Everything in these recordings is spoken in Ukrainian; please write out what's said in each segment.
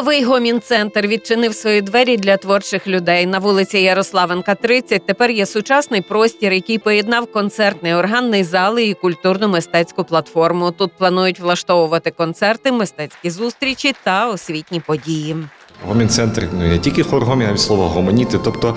Новий гомін-центр відчинив свої двері для творчих людей. На вулиці Ярославенка, 30 тепер є сучасний простір, який поєднав концертний органний зал і культурну мистецьку платформу. Тут планують влаштовувати концерти, мистецькі зустрічі та освітні події. Гомін-центр ну, не тільки хор гомін, а й слово гомоніти, тобто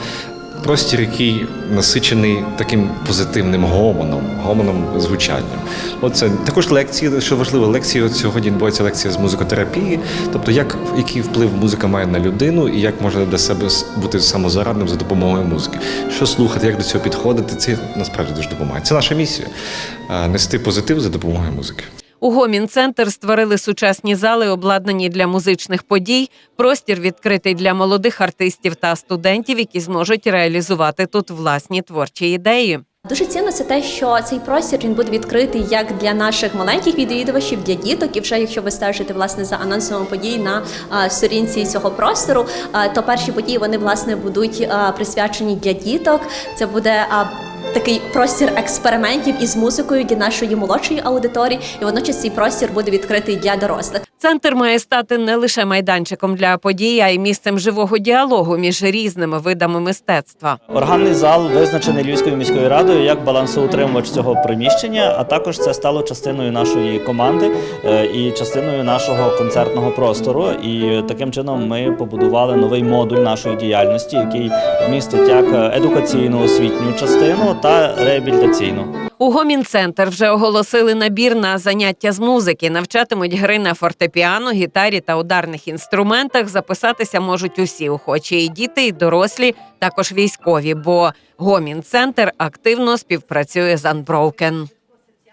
простір, який насичений таким позитивним гомоном, гомоном звучанням. Оце також лекції, що важливо, лекції от сьогодні відбувається лекція з музикотерапії, тобто як який вплив музика має на людину і як можна для себе бути самозарадним за допомогою музики. Що слухати, як до цього підходити, це насправді дуже допомагає. Це наша місія нести позитив за допомогою музики. У гомін-центр створили сучасні зали, обладнані для музичних подій. Простір відкритий для молодих артистів та студентів, які зможуть реалізувати тут власні творчі ідеї. Дуже цінно це те, що цей простір він буде відкритий як для наших маленьких відвідувачів, для діток. І вже якщо ви стежите власне за анонсом подій на а, сторінці цього простору, а, то перші події вони власне будуть а, присвячені для діток. Це буде а, такий простір експериментів із музикою для нашої молодшої аудиторії, і водночас цей простір буде відкритий для дорослих. Центр має стати не лише майданчиком для подій, а й місцем живого діалогу між різними видами мистецтва. Органний зал визначений Львівською міською радою як балансоутримувач цього приміщення, а також це стало частиною нашої команди е, і частиною нашого концертного простору. І таким чином ми побудували новий модуль нашої діяльності, який містить як едукаційну освітню частину та реабілітаційну. У гомін-центр вже оголосили набір на заняття з музики. Навчатимуть гри на фортепіано, гітарі та ударних інструментах. Записатися можуть усі охочі і діти, і дорослі, також військові. Бо гомін-центр активно співпрацює з Unbroken.